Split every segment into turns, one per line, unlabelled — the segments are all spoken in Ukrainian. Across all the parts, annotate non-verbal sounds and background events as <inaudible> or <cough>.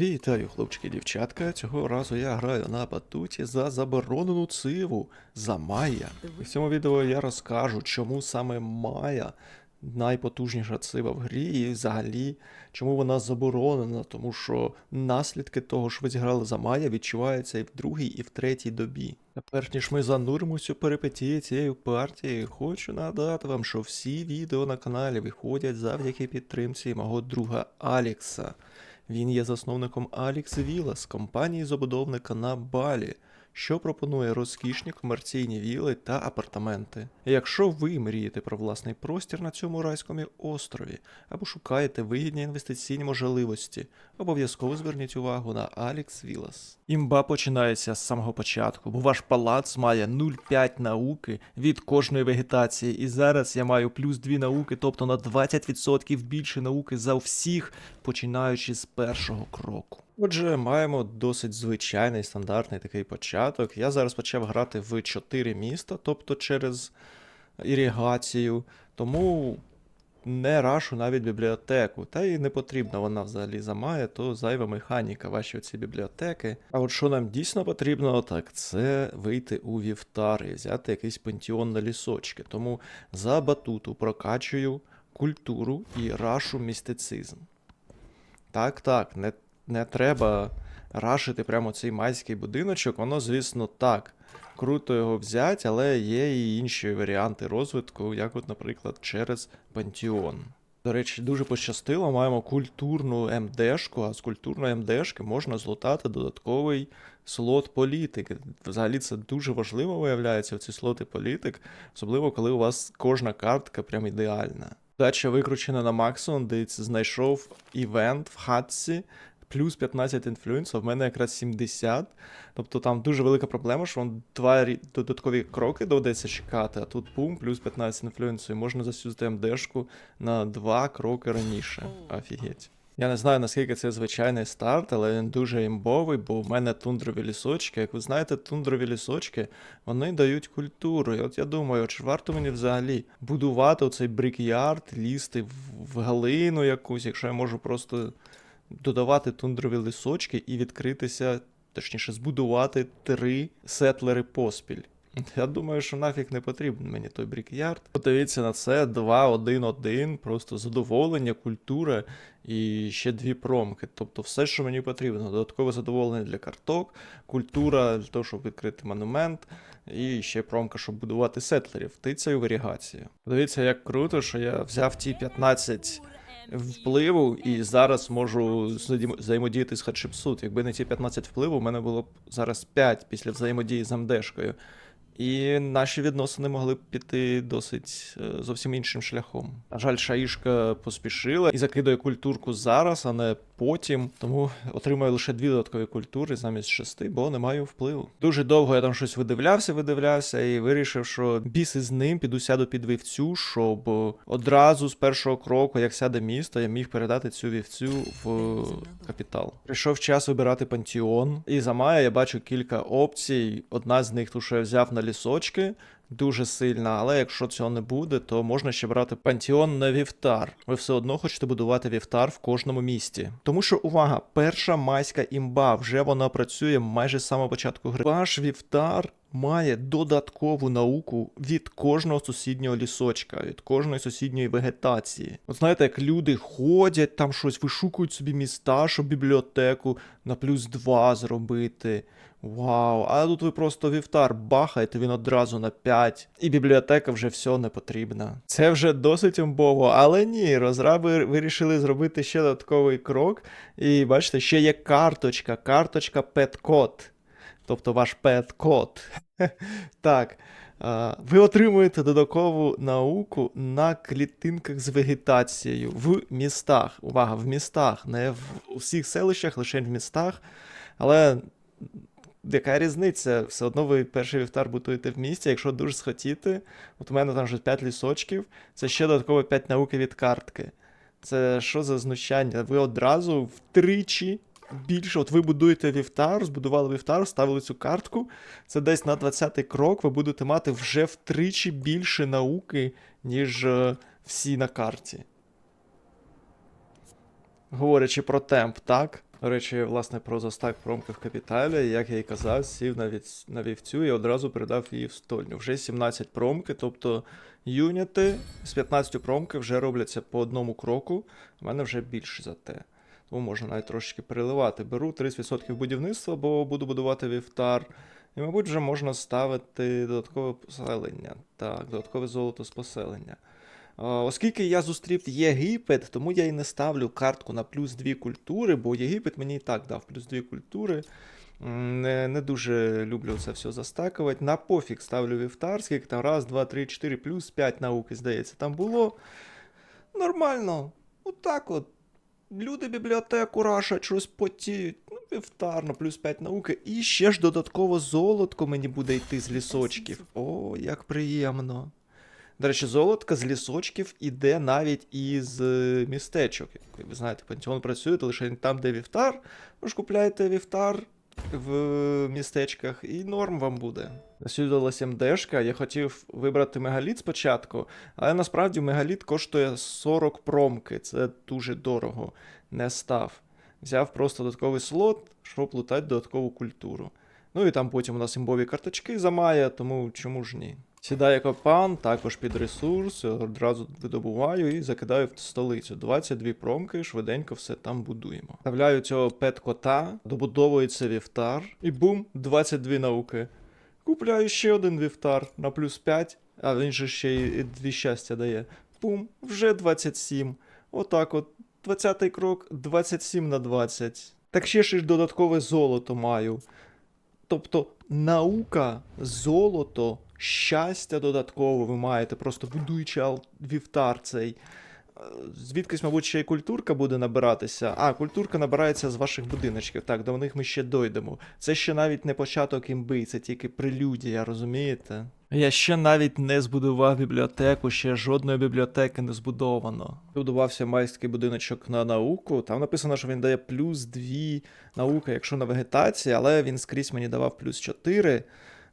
Вітаю, хлопчики і дівчатка. Цього разу я граю на батуті за заборонену циву за Майя. І в цьому відео я розкажу, чому саме Майя найпотужніша цива в грі, і взагалі, чому вона заборонена, тому що наслідки того, що ви зіграли за Майя, відчуваються і в другій, і в третій добі. Перш ніж ми зануримося перипетії цієї партії, хочу нагадати вам, що всі відео на каналі виходять завдяки підтримці мого друга Алікса. Він є засновником Alex Villas, компанії забудовника на Балі, що пропонує розкішні комерційні віли та апартаменти. Якщо ви мрієте про власний простір на цьому райському острові або шукаєте вигідні інвестиційні можливості, обов'язково зверніть увагу на Alex Villas. Імба починається з самого початку, бо ваш палац має 0,5 науки від кожної вегетації, і зараз я маю плюс 2 науки, тобто на 20% більше науки за всіх, починаючи з першого кроку. Отже, маємо досить звичайний стандартний такий початок. Я зараз почав грати в 4 міста, тобто через іригацію, тому не рашу навіть бібліотеку. Та й не потрібна вона взагалі замає, то зайва механіка, ваші оці бібліотеки. А от що нам дійсно потрібно, так це вийти у вівтар і взяти якийсь пантеон на лісочки. Тому за батуту прокачую культуру і рашу містицизм. Так, так, не, не треба рашити прямо цей майський будиночок. Воно, звісно, так. Круто його взяти, але є і інші варіанти розвитку, як, от, наприклад, через Пантеон. До речі, дуже пощастило, маємо культурну МДшку, а з культурної МДшки можна злутати додатковий слот політики. Взагалі це дуже важливо виявляється, оці слоти політик, особливо коли у вас кожна картка прям ідеальна. Дача викручена на максимум, де знайшов івент в хатці, плюс 15 інфлюенсів, в мене якраз 70. Тобто там дуже велика проблема, що вам два додаткові кроки доведеться чекати, а тут пум, плюс 15 інфлюенсів, і можна засюзити МДшку на два кроки раніше. Офігеть. Я не знаю, наскільки це звичайний старт, але він дуже імбовий, бо в мене тундрові лісочки. Як ви знаєте, тундрові лісочки вони дають культуру. І от я думаю, чи варто мені взагалі будувати оцей брікярд, лізти в, в галину якусь, якщо я можу просто додавати тундрові лісочки і відкритися, точніше, збудувати три сетлери поспіль. Я думаю, що нафіг не потрібен мені той брікярд. Подивіться на це 2-1-1, просто задоволення, культура і ще дві промки. Тобто все, що мені потрібно. Додаткове задоволення для карток, культура для того, щоб відкрити монумент, і ще промка, щоб будувати сетлерів. Тицею в ірігацію. Подивіться, як круто, що я взяв ті 15 впливу і зараз можу взаємодіяти з Hatshepsut. Якби не ті 15 впливу, у мене було б зараз 5 після взаємодії з МДшкою. І наші відносини могли піти досить е, зовсім іншим шляхом. На жаль, Шаїшка поспішила і закидує культурку зараз, а не потім. Тому отримаю лише дві додаткові культури замість шести, бо не маю впливу. Дуже довго я там щось видивлявся, видивлявся і вирішив, що біси з ним піду сяду під вівцю, щоб одразу з першого кроку, як сяде місто, я міг передати цю вівцю в капітал. Прийшов час вибирати пантеон, і за Майя я бачу кілька опцій. Одна з них, ту, що я взяв на лісочки. Дуже сильна, але якщо цього не буде, то можна ще брати пантеон на вівтар. Ви все одно хочете будувати вівтар в кожному місті. Тому що увага, перша майська імба вже вона працює майже з самого початку гри. Ваш вівтар має додаткову науку від кожного сусіднього лісочка, від кожної сусідньої вегетації. От знаєте, як люди ходять, там щось вишукують собі міста, щоб бібліотеку на плюс 2 зробити. Вау, а тут ви просто вівтар бахаєте, він одразу на 5, і бібліотека вже все не потрібна. Це вже досить імбово, але ні, розраби вирішили зробити ще додатковий крок. І бачите, ще є карточка, карточка пет-код. Тобто ваш пет-код. <laughs> Так. Ви отримуєте додаткову науку на клітинках з вегетацією в містах. Увага, в містах, не в усіх селищах, лише в містах. Але яка різниця? Все одно ви перший вівтар будуєте в місті, якщо дуже схотіти. От у мене там вже 5 лісочків, це ще додатково 5 науки від картки. Це що за знущання? Ви одразу втричі більше. От ви будуєте вівтар, збудували вівтар, ставили цю картку. Це десь на 20-й крок ви будете мати вже втричі більше науки, ніж е, всі на карті. Говорячи про темп, так? До речі, власне, про застак промки в капіталі, як я і казав, сів на, від... на вівцю і одразу передав її в стольню. Вже 17 промки, тобто юніти з 15 промки вже робляться по одному кроку. У мене вже більше за те. Тому можна навіть трошечки переливати. Беру 30% будівництва, бо буду будувати вівтар. І, мабуть, вже можна ставити додаткове поселення. Так, додаткове золото з поселення. А, Оскільки я зустрів Єгипет, тому я і не ставлю картку на плюс дві культури, бо Єгипет мені і так дав плюс дві культури. Не, не дуже люблю це все застакувати. На пофіг ставлю вівтар, там раз, два, три, чотири, плюс 5 науки, здається, там було. Нормально. Отак от. Люди бібліотеку рашать, щось потіють. Ну, вівтарно, плюс 5 науки. І ще ж додатково золотко мені буде йти з лісочків. О, як приємно. До речі, золотка з лісочків іде навіть із е, містечок. Ви знаєте, пантеон працює лише там, де вівтар. Ви ж купляєте вівтар в містечках, і норм вам буде. Сюди МДшка. Я хотів вибрати мегаліт спочатку, але насправді мегаліт коштує 40 промки. Це дуже дорого. Не став. Взяв просто додатковий слот, щоб лутати додаткову культуру. Ну і там потім у нас імбові карточки замає, тому чому ж ні. Сідаю копан, також під ресурс, одразу видобуваю і закидаю в столицю. 22 промки, швиденько все там будуємо. Вставляю цього пет-кота, добудовується вівтар, і бум, 22 науки. Купляю ще один вівтар на плюс 5, а він же ще й дві щастя дає. Бум, вже 27. Отак от. 20-й крок, 27 на 20. Так ще ж додаткове золото маю. Тобто наука, золото, щастя додатково ви маєте, просто будуючи вівтар цей. Е, Звідкись, мабуть, ще й культурка буде набиратися. А, культурка набирається з ваших будиночків. Так, до них ми ще дойдемо. Це ще навіть не початок імби, це тільки прелюдія, розумієте? Я ще навіть не збудував бібліотеку, ще жодної бібліотеки не збудовано. Будувався майський будиночок на науку. Там написано, що він дає плюс 2 науки, якщо на вегетації, але він скрізь мені давав плюс 4.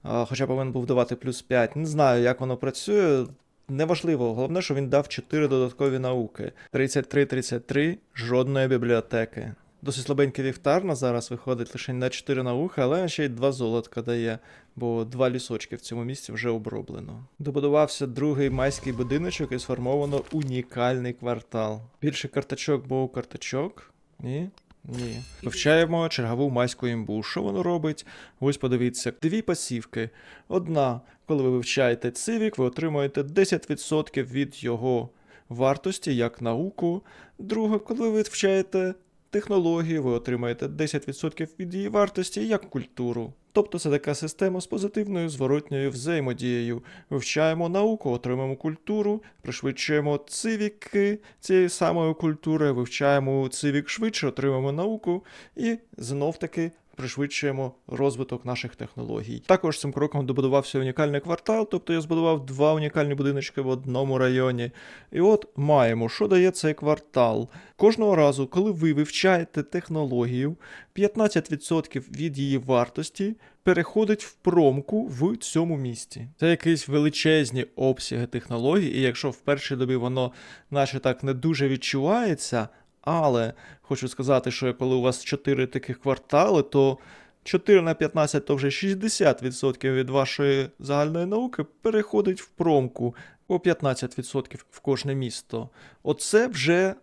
Хоча повинен був давати плюс 5. Не знаю, як воно працює. Неважливо, головне, що він дав 4 додаткові науки. 33-33, жодної бібліотеки. Досить слабенький вівтарна зараз виходить лише на 4 науки, але ще й 2 золотка дає, бо два лісочки в цьому місці вже оброблено. Добудувався другий майський будиночок і сформовано унікальний квартал. Більше карточок, бо карточок. Ні. Ні. Вивчаємо чергову майську імбу. Що воно робить? Ось подивіться. Дві пасівки. Одна, коли ви вивчаєте цивік, ви отримуєте 10% від його вартості як науку. Друга, коли ви вивчаєте технологію, ви отримаєте 10% від її вартості як культуру. Тобто це така система з позитивною зворотньою взаємодією. Вивчаємо науку, отримаємо культуру, пришвидшуємо цивіки цієї самої культури, вивчаємо цивік швидше, отримуємо науку і знов таки пришвидшуємо розвиток наших технологій. Також цим кроком добудувався унікальний квартал, тобто я збудував два унікальні будиночки в одному районі. І от маємо, що дає цей квартал. Кожного разу, коли ви вивчаєте технологію, 15% від її вартості переходить в промку в цьому місті. Це якісь величезні обсяги технологій, і якщо в першій добі воно наче так не дуже відчувається, але хочу сказати, що коли у вас 4 таких квартали, то 4 на 15 то вже 60% від вашої загальної науки переходить в промку по 15% в кожне місто. Оце вже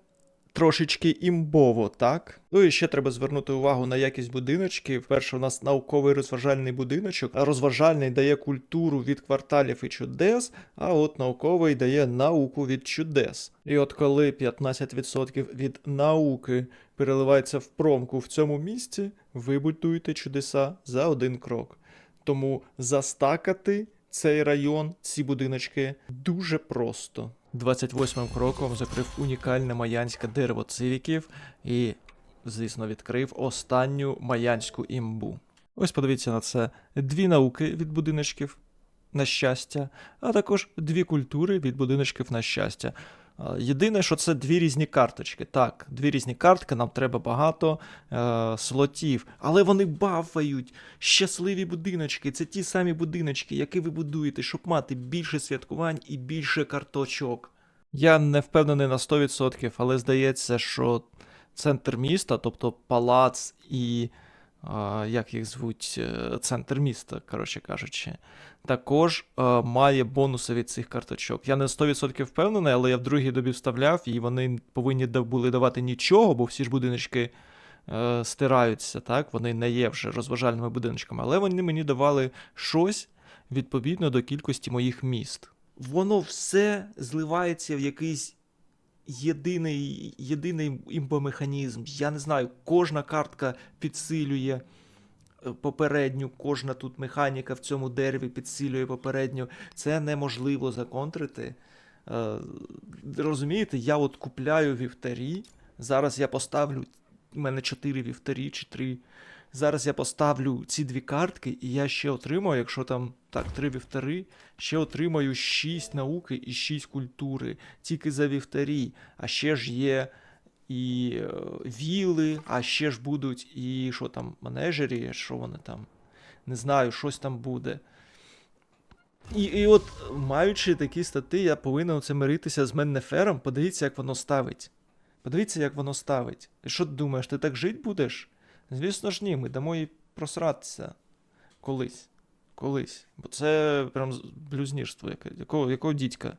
трошечки імбово, так? Ну і ще треба звернути увагу на якість будиночків. Перше, у нас науковий розважальний будиночок, а розважальний дає культуру від кварталів і чудес, а от науковий дає науку від чудес. І от коли 15% від науки переливається в промку в цьому місці, ви будуєте чудеса за один крок. Тому застакати цей район, ці будиночки дуже просто. 28 кроком закрив унікальне маянське дерево цивіків і, звісно, відкрив останню маянську імбу. Ось подивіться на це: дві науки від будиночків на щастя, а також дві культури від будиночків на щастя. А, Єдине, що це дві різні карточки. Так, дві різні картки, нам треба багато е, слотів, але вони бафають щасливі будиночки. Це ті самі будиночки, які ви будуєте, щоб мати більше святкувань і більше карточок. Я не впевнений на 100%, але здається, що центр міста, тобто палац і. Як їх звуть, е, центр міста, коротше кажучи, також е, має бонуси від цих карточок. Я не 100% впевнений, але я в другій добі вставляв, і вони повинні були давати нічого, бо всі ж будиночки е, стираються, так? Вони не є вже розважальними будиночками, але вони мені давали щось відповідно до кількості моїх міст. Воно все зливається в якийсь єдиний, єдиний імбомеханізм. Я не знаю, кожна картка підсилює е, попередню, кожна тут механіка в цьому дереві підсилює попередню. Це неможливо законтрити. Е, розумієте, я от купляю вівтарі. Зараз я поставлю. У мене 4 вівтарі чи 3. Зараз я поставлю ці дві картки, і я ще отримаю, якщо там так, 3 вівтари, ще отримаю 6 науки і 6 культури. Тільки за вівтарі. А ще ж є і е, віли, а ще ж будуть і що там, менеджері, що вони там. Не знаю, щось там буде. І, і от, маючи такі стати, я повинен оце миритися з Меннефером. Подивіться, як воно ставить. Подивіться, як воно ставить. І що ти думаєш, ти так жити будеш? Звісно ж ні, ми дамо їй просратися. Колись. Колись. Бо це прям блюзнірство яке. Якого, якого дідька?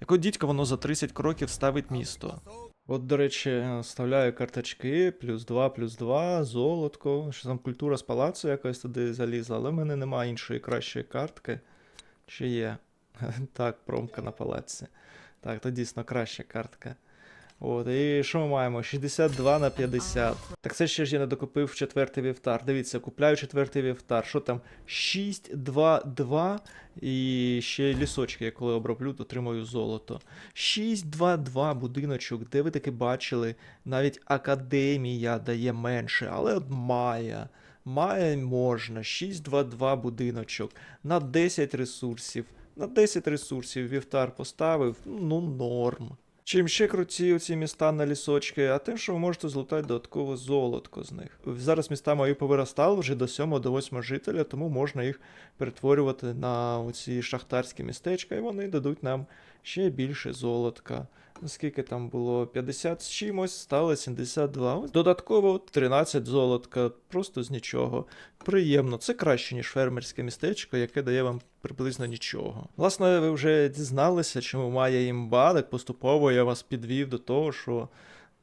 Якого дідька воно за 30 кроків ставить місто? От, до речі, вставляю карточки, плюс 2, плюс 2, золотко. Що там культура з палацу якось туди залізла, але в мене немає іншої кращої картки. Чи є? <laughs> Так, промка на палаці. Так, то дійсно краща картка. От, і що ми маємо? 62 на 50. Так це ще ж я не докупив четвертий вівтар. Дивіться, купляю четвертий вівтар. Що там? 6, 2, 2. І ще лісочки, я коли оброблю, то отримую золото. 6, 2, 2 будиночок. Де ви таки бачили? Навіть академія дає менше, але от Майя. Майя можна. 6, 2, 2 будиночок. На 10 ресурсів. На 10 ресурсів вівтар поставив. Ну, норм. Чим ще круті оці міста на лісочки, а тим, що ви можете злутати додатково золотко з них. Зараз міста мої повиростали вже до 7 до 8 жителя, тому можна їх перетворювати на оці шахтарські містечка, і вони дадуть нам ще більше золотка. Скільки там було? 50 з чимось, стало 72. Додатково 13 золотка, просто з нічого. Приємно, це краще, ніж фермерське містечко, яке дає вам приблизно нічого. Власне, ви вже дізналися, чому має імба, так поступово я вас підвів до того, що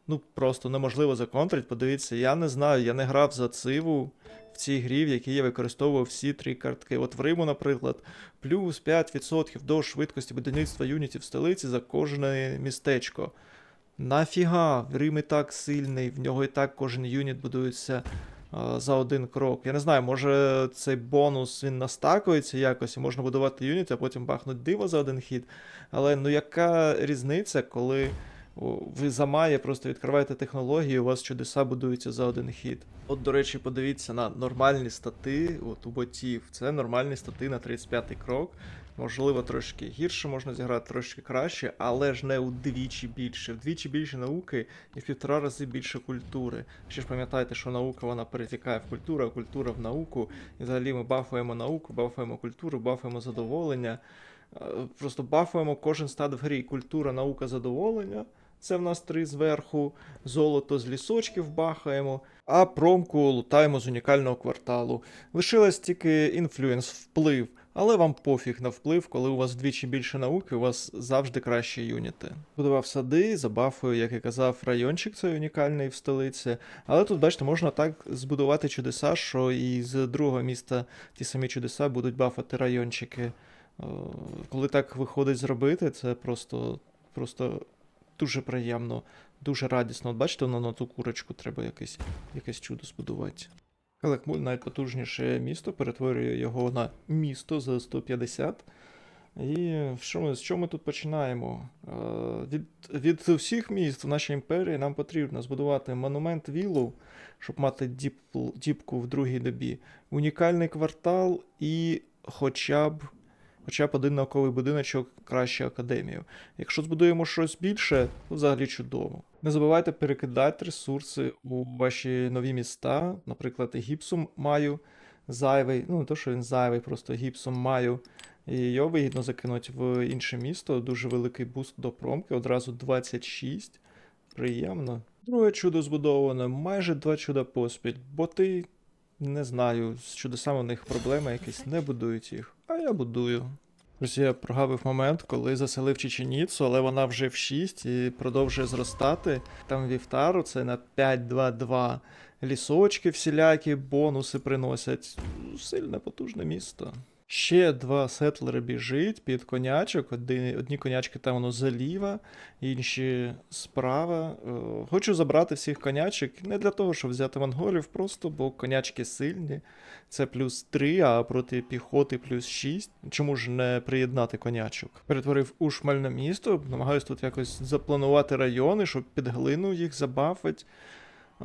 ну просто неможливо законтрити. Подивіться, я не знаю, я не грав за циву в цій грі, в якій я використовував всі три картки. От в Риму, наприклад, плюс 5% до швидкості будівництва юнітів в столиці за кожне містечко. Нафіга, Рим і так сильний, в нього і так кожен юніт будується за один крок. Я не знаю, може цей бонус він настакується якось, і можна будувати юніт, а потім бахнуть диво за один хід. Але ну яка різниця, коли ви за Має просто відкриваєте технології, у вас чудеса будуються за один хід. От, до речі, подивіться на нормальні стати от у ботів. Це нормальні стати на 35-й крок. Можливо, трошки гірше можна зіграти, трошки краще, але ж не удвічі більше. Вдвічі більше науки і в півтора рази більше культури. Ще ж пам'ятайте, що наука вона перетікає в культуру, а культура в науку. І взагалі ми бафуємо науку, бафуємо культуру, бафуємо задоволення. Е, Просто бафуємо кожен стат в грі. Культура, наука, задоволення. Це в нас три зверху, золото з лісочків бахаємо, а промку лутаємо з унікального кварталу. Лишилось тільки інфлюенс, вплив, але вам пофіг на вплив, коли у вас вдвічі більше науки, у вас завжди кращі юніти. Будував сади, забафую, як і казав, райончик цей унікальний в столиці. Але тут, бачите, можна так збудувати чудеса, що і з другого міста ті самі чудеса будуть бафати райончики. Коли так виходить зробити, це просто, просто дуже приємно, дуже радісно. От бачите, воно на ту курочку треба якесь, якесь чудо збудувати. Калекмуль навіть потужніше місто перетворює його на місто за 150. І що ми, з чого ми тут починаємо? Е, Від, від всіх міст в нашій імперії нам потрібно збудувати монумент віллу, щоб мати діп, діпку в другій добі, унікальний квартал і хоча б, хоча б один науковий будиночок краще академію. Якщо збудуємо щось більше, то взагалі чудово. Не забувайте перекидати ресурси у ваші нові міста. Наприклад, гіпсум маю зайвий, ну не то, що він зайвий, просто гіпсом маю. І його вигідно закинути в інше місто. Дуже великий буст до промки, одразу 26. Приємно. Друге чудо збудоване, майже два чуда поспіль, бо ти не знаю, з чудесами у них проблеми якісь, не будують їх. А я будую. Ось я прогавив момент, коли заселив Чеченіцу, але вона вже в 6 і продовжує зростати. Там вівтару це на 5-2-2. Лісочки всілякі, бонуси приносять. Сильне потужне місто. Ще два сетлери біжить під конячок. Одні, одні конячки там воно заліва, інші справа. Е, Хочу забрати всіх конячок не для того, щоб взяти монголів, просто бо конячки сильні. Це плюс 3, а проти піхоти плюс 6. Чому ж не приєднати конячок? Перетворив у шмальне місто, намагаюсь тут якось запланувати райони, щоб під глину їх забафить.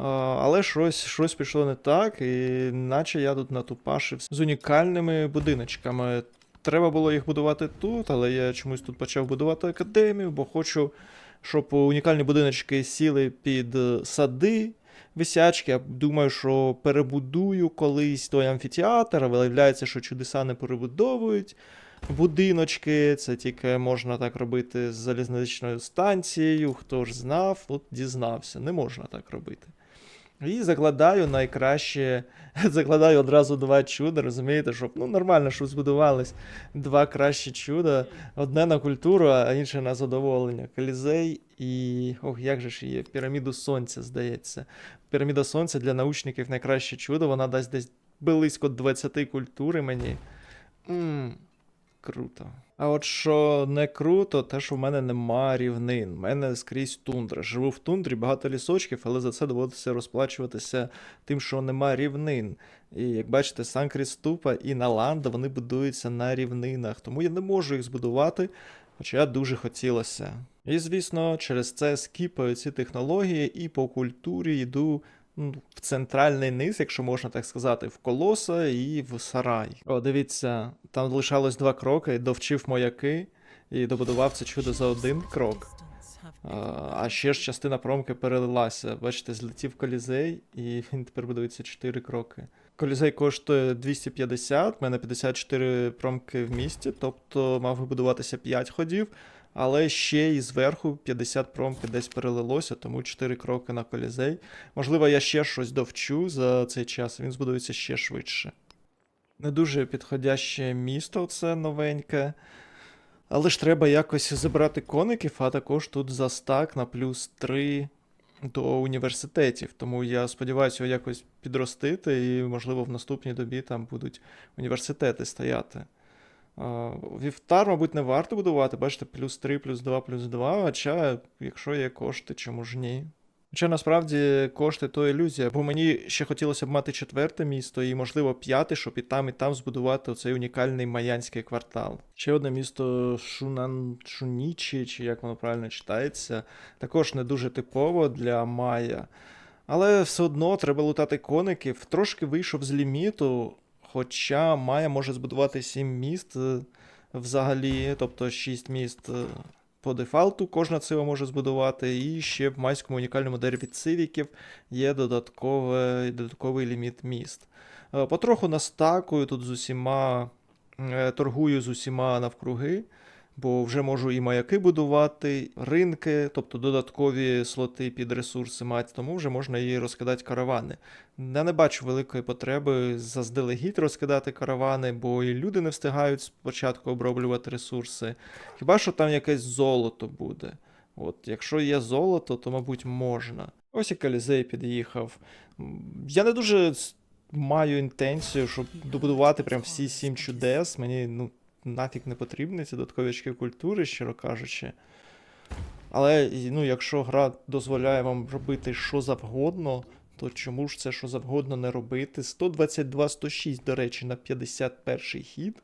Але щось, щось пішло не так, і наче я тут натупашив з унікальними будиночками. Треба було їх будувати тут, але я чомусь тут почав будувати академію, бо хочу, щоб унікальні будиночки сіли під сади висячки. Я думаю, що перебудую колись той амфітеатр, а виявляється, що чудеса не перебудовують. Будиночки, це тільки можна так робити з залізничною станцією. Хто ж знав, от дізнався. Не можна так робити. І закладаю найкраще, <laughs> закладаю одразу два чуда, розумієте, щоб ну нормально, щоб збудувались два кращі чуда. Одне на культуру, а інше на задоволення. Колізей і. Ох, як же ж є? Піраміду сонця, здається. Піраміда сонця для научників найкраще чудо, вона дасть десь близько 20 культури мені. Ммм, круто. А от що не круто, те, що в мене нема рівнин. В мене скрізь тундра. Живу в тундрі, багато лісочків, але за це доводиться розплачуватися тим, що нема рівнин. І як бачите, Сан Кріступа і Наланда вони будуються на рівнинах, тому я не можу їх збудувати, хоча дуже хотілося. І звісно, через це скіпаю ці технології і по культурі йду в центральний низ, якщо можна так сказати, в колоса і в сарай. О, дивіться, там лишалось два кроки, довчив маяки і добудував це чудо за один крок. А, а ще ж частина промки перелилася. Бачите, злетів колізей, і <laughs> він тепер будується 4 кроки. Колізей коштує 250, в мене 54 промки в місті, тобто мав вибудуватися 5 ходів, але ще і зверху 50 промки десь перелилося, тому 4 кроки на колізей. Можливо, я ще щось довчу за цей час, він збудується ще швидше. Не дуже підходяще місто, це новеньке. Але ж треба якось забирати коників, а також тут за стак на плюс 3 до університетів. Тому я сподіваюся його якось підростити, і, можливо, в наступній добі там будуть університети стояти. Вівтар, мабуть, не варто будувати, бачите, плюс 3, плюс 2, плюс 2, хоча, якщо є кошти, чому ж ні? Хоча насправді кошти то ілюзія, бо мені ще хотілося б мати четверте місто і, можливо, п'яте, щоб і там, і там збудувати оцей унікальний майянський квартал. Ще одне місто Шунан Шунічі, чи як воно правильно читається, також не дуже типово для Майя. Але все одно треба лутати коників. Трошки вийшов з ліміту, хоча Майя може збудувати 7 міст е, взагалі, тобто 6 міст. е, по дефалту кожна цива може збудувати, і ще в майському унікальному дереві цивіків є додатковий, додатковий ліміт міст. Е, Потроху настакую тут з усіма, торгую з усіма навкруги, бо вже можу і маяки будувати, ринки, тобто додаткові слоти під ресурси мати, тому вже можна і розкидати каравани. Я не бачу великої потреби заздалегідь розкидати каравани, бо і люди не встигають спочатку оброблювати ресурси. Хіба що там якесь золото буде. От, якщо є золото, то, мабуть, можна. Ось і Колізей під'їхав. Я не дуже маю інтенцію, щоб добудувати прям всі сім чудес. Мені ну, нафіг не потрібні ці додаткові очки культури, щиро кажучи. Але ну, якщо гра дозволяє вам робити що завгодно, то чому ж це що завгодно не робити? 122-106, до речі, на 51-й хід.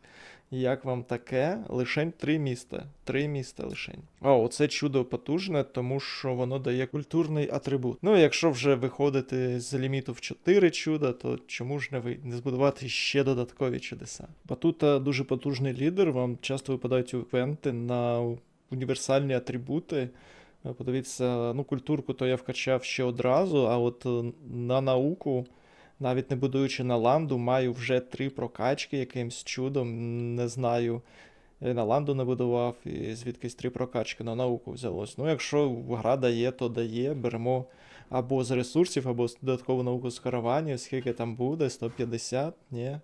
Як вам таке? Лишень три міста. Три міста лишень. О, оце чудо потужне, тому що воно дає культурний атрибут. Ну, якщо вже виходити з ліміту в 4 чуда, то чому ж не, ви... не збудувати ще додаткові чудеса? Батута дуже потужний лідер, вам часто випадають івенти на універсальні атрибути. Е, Подивіться, ну, культурку то я вкачав ще одразу, а от е, на науку, навіть не будуючи на ланду, маю вже три прокачки якимсь чудом. Не знаю. Я на ланду не будував, і звідкись три прокачки на науку взялось. Ну, якщо гра дає, то дає. Беремо або з ресурсів, або з додаткову науку з караванів, скільки там буде, 150, ні.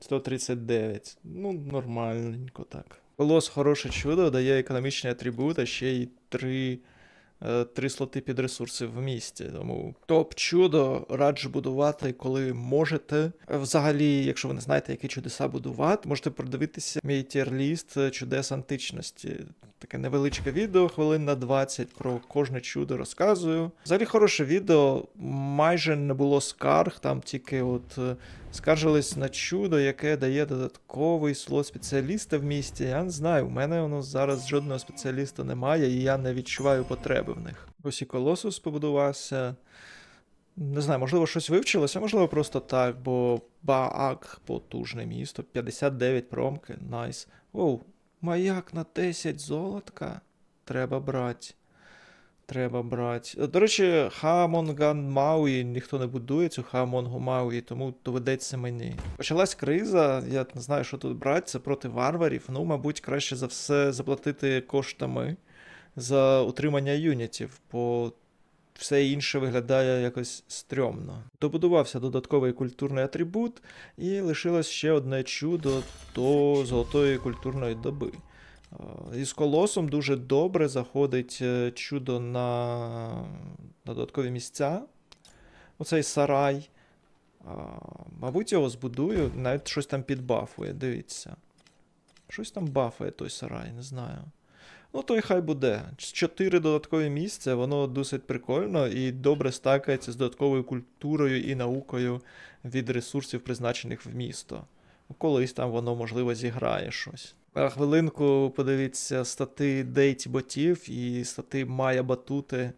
139. Ну, нормальненько так. Колос хороше чудо, дає економічні атрибути, ще й три, три слоти під ресурси в місті. Тому топ чудо раджу будувати, коли можете. Е, Взагалі, якщо ви не знаєте, які чудеса будувати, можете продивитися мій тір-ліст чудес античності. Таке невеличке відео, хвилин на 20 про кожне чудо розказую. Взагалі хороше відео, майже не було скарг, там тільки от е, скаржились на чудо, яке дає додатковий слот спеціаліста в місті. Я не знаю, у мене воно зараз жодного спеціаліста немає, і я не відчуваю потреби в них. Ось і колосус побудувався. Не знаю, можливо, щось вивчилося, можливо, просто так, бо Баак потужне місто, 59 промки, найс. Оу, маяк на 10 золотка. Треба брати. Треба брати. До речі, Хамонган Мауї ніхто не будує цю Хамонгу Мауї, тому доведеться мені. Почалась криза, я не знаю, що тут брати, це проти варварів. Ну, мабуть, краще за все заплатити коштами за утримання юнітів, бо все інше виглядає якось стрьомно. Добудувався додатковий культурний атрибут, і лишилось ще одне чудо до золотої культурної доби. Е, Із колосом дуже добре заходить е, чудо на, на додаткові місця. Оцей сарай. А, Мабуть, його збудую, навіть щось там підбафує, дивіться. Щось там бафує той сарай, не знаю. Ну, то й хай буде. Чотири додаткові місця, воно досить прикольно і добре стакається з додатковою культурою і наукою від ресурсів, призначених в місто. Колись там воно, можливо, зіграє щось. А хвилинку подивіться стати дейті ботів і стати Майя Батути.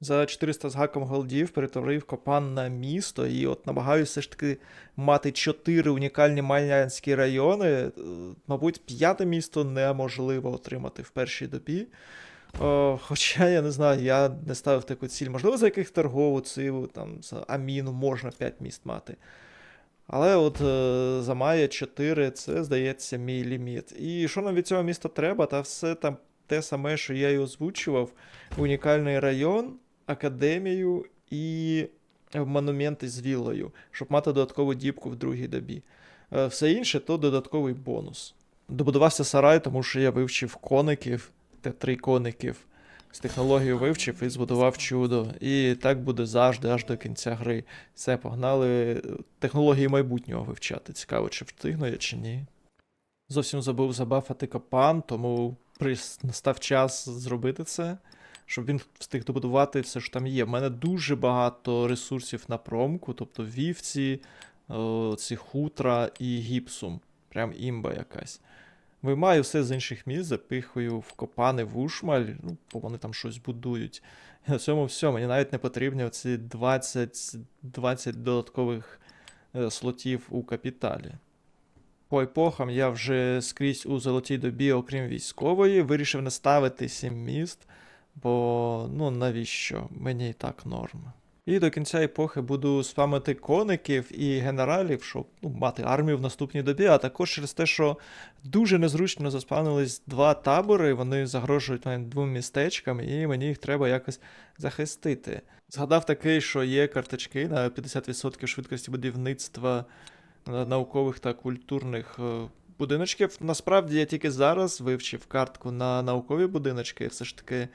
За 400 з гаком голдів перетворив Копан на місто, і от намагаюся ж таки мати 4 унікальні майянські райони. Е, Мабуть, п'яте місто неможливо отримати в першій добі. О, хоча я не знаю, я не ставив таку ціль. Можливо, за яких торгову циву, там за Аміну можна 5 міст мати. Але от е, за Майя 4 це, здається, мій ліміт. І що нам від цього міста треба? Та все там те саме, що я і озвучував: унікальний район, академію і монументи з віллою, щоб мати додаткову діпку в другій добі. Е, Все інше то додатковий бонус. Добудувався сарай, тому що я вивчив коників, те три коників. З технологією вивчив і збудував чудо. І так буде завжди, аж до кінця гри. Все, погнали технології майбутнього вивчати. Цікаво, чи встигну я, чи ні. Зовсім забув забафати капан, тому настав час зробити це, щоб він встиг добудувати все, що там є. В мене дуже багато ресурсів на промку, тобто вівці, ці хутра і гіпсум. Прям імба якась. Виймаю все з інших місць, запихую в копани в ушмаль, ну, бо вони там щось будують. І на цьому все. Мені навіть не потрібні оці 20, 20 додаткових е, слотів у капіталі. По епохам я вже скрізь у золотій добі, окрім військової, вирішив не ставити сім міст, бо ну навіщо? Мені і так норм. І до кінця епохи буду спамити коників і генералів, щоб ну, мати армію в наступній добі, а також через те, що дуже незручно заспавнились два табори, вони загрожують мене двом містечкам, і мені їх треба якось захистити. Згадав такий, що є карточки на 50% швидкості будівництва е, наукових та культурних е, будиночків. Насправді я тільки зараз вивчив картку на наукові будиночки, все ж таки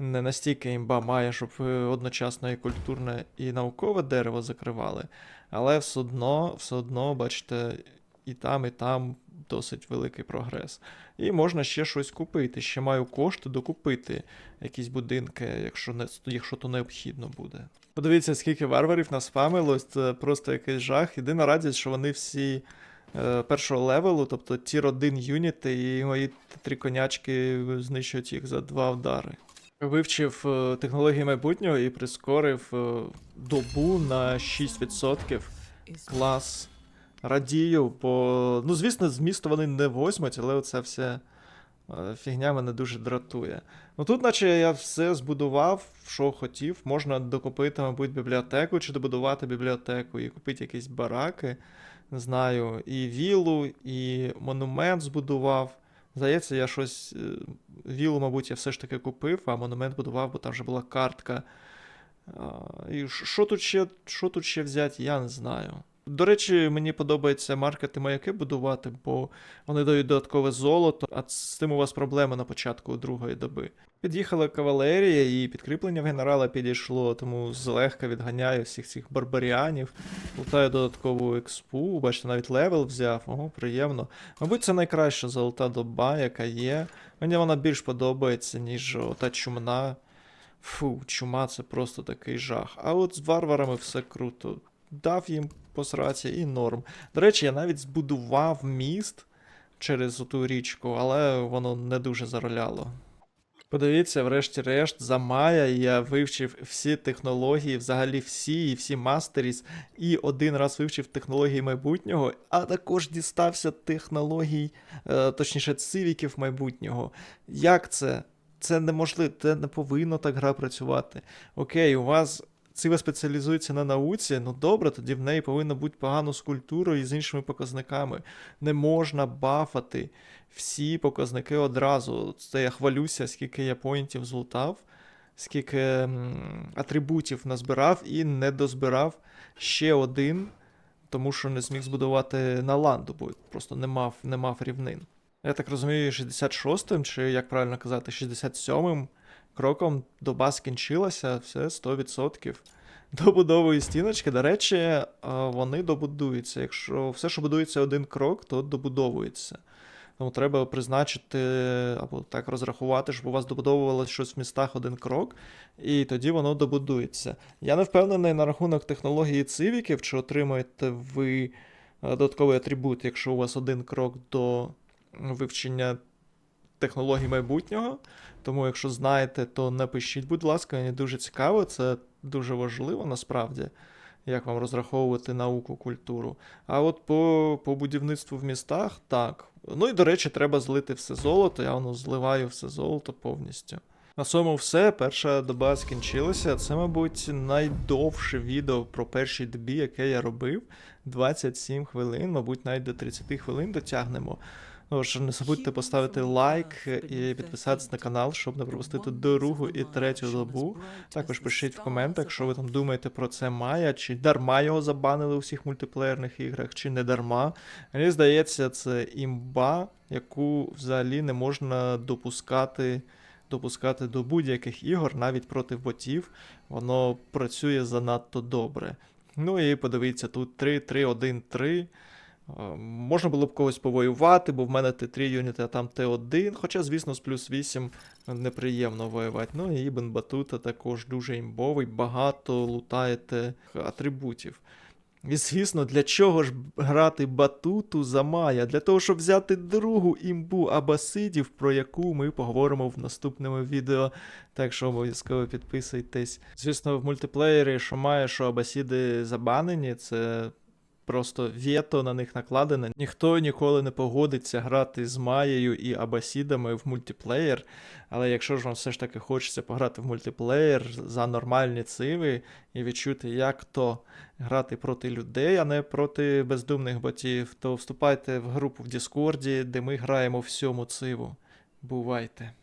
не настільки імба має, щоб е, одночасно і культурне, і наукове дерево закривали. Але все одно, все одно, бачите, і там, і там досить великий прогрес. І можна ще щось купити. Ще маю кошти докупити якісь будинки, якщо не якщо то необхідно буде. Подивіться, скільки варварів наспамилось, це просто якийсь жах. Єдина радість, що вони всі е, першого левелу, тобто тір 1 юніти, і мої три конячки знищують їх за два удари. Вивчив е, технології майбутнього і прискорив е, добу на 6%. Клас. Радію, бо, ну, звісно, з міста вони не возьмуть, але оця вся е, фігня мене дуже дратує. Ну тут, наче я все збудував, що хотів. Можна докупити, мабуть, бібліотеку чи добудувати бібліотеку і купити якісь бараки. Не знаю, і віллу, і монумент збудував. Здається, я щось. Вілу, Віллу, мабуть, я все ж таки купив, а монумент будував, бо там вже була картка і що тут ще, що тут ще взяти, я не знаю. До речі, мені подобається маркети маяки будувати, бо вони дають додаткове золото, а з тим у вас проблеми на початку другої доби. Під'їхала кавалерія, і підкріплення в генерала підійшло, тому злегка відганяю всіх цих барбаріанів, лутаю додаткову експу, бачите, навіть левел взяв, ого, приємно. Мабуть, це найкраща золота доба, яка є. Мені вона більш подобається, ніж ота чумна. Фу, чума це просто такий жах. А от з варварами все круто. Дав їм посраці і норм. До речі, я навіть збудував міст через ту річку, але воно не дуже зароляло. Подивіться, врешті-решт, за Мая я вивчив всі технології, взагалі всі і всі мастеріс, і один раз вивчив технології майбутнього, а також дістався технологій, е, точніше, цивіків майбутнього. Як це? Це неможливо, це не повинно так гра працювати. Окей, у вас Цива спеціалізується на науці, ну добре, тоді в неї повинно бути погано з культурою і з іншими показниками. Не можна бафати всі показники одразу. Це я хвалюся, скільки я поінтів злутав, скільки атрибутів назбирав і не дозбирав ще один, тому що не зміг збудувати на ланду, бо просто не мав, не мав рівнин. Я так розумію, 66-м, чи як правильно казати, 67-м кроком доба скінчилася, все 100%. <laughs> Добудової стіночки, до речі, е, вони добудуються. Якщо все, що будується один крок, то добудовується. Тому треба призначити або так розрахувати, щоб у вас добудовувалося щось в містах один крок, і тоді воно добудується. Я не впевнений на рахунок технології цивіків, чи отримаєте ви е, додатковий атрибут, якщо у вас один крок до вивчення технологій майбутнього. Тому, якщо знаєте, то напишіть, будь ласка, мені дуже цікаво, це дуже важливо насправді, як вам розраховувати науку, культуру. А от по, по будівництву в містах, так. Ну і до речі, треба злити все золото, я воно зливаю все золото повністю. На цьому все. Перша доба скінчилася. Це, мабуть, найдовше відео про першій добі, яке я робив. 27 хвилин, мабуть, навіть до 30 хвилин дотягнемо. Тож не забудьте поставити лайк і підписатися на канал, щоб не пропустити другу і третю добу. Також пишіть в коментах, що ви там думаєте про це Майя, чи дарма його забанили у всіх мультиплеєрних іграх, чи не дарма. Мені здається, це імба, яку взагалі не можна допускати. Допускати до будь-яких ігор, навіть проти ботів, воно працює занадто добре. Ну і подивіться, тут 3, 3, 1, 3. Е, Можна було б когось повоювати, бо в мене Т3 юніти, а там Т1. Хоча, звісно, з плюс 8 неприємно воювати. Ну і Ібн Батута також дуже імбовий, багато лутаєте атрибутів. І звісно, для чого ж грати батуту за Майя? Для того, щоб взяти другу імбу Абасидів, про яку ми поговоримо в наступному відео. Так що обов'язково підписуйтесь. Звісно, в мультиплеєрі, що має, що Абасіди забанені, це просто вето на них накладене. Ніхто ніколи не погодиться грати з Маєю і Абасідами в мультиплеєр. Але якщо ж вам все ж таки хочеться пограти в мультиплеєр за нормальні циви і відчути, як то грати проти людей, а не проти бездумних ботів, то вступайте в групу в Діскорді, де ми граємо всьому циву. Бувайте!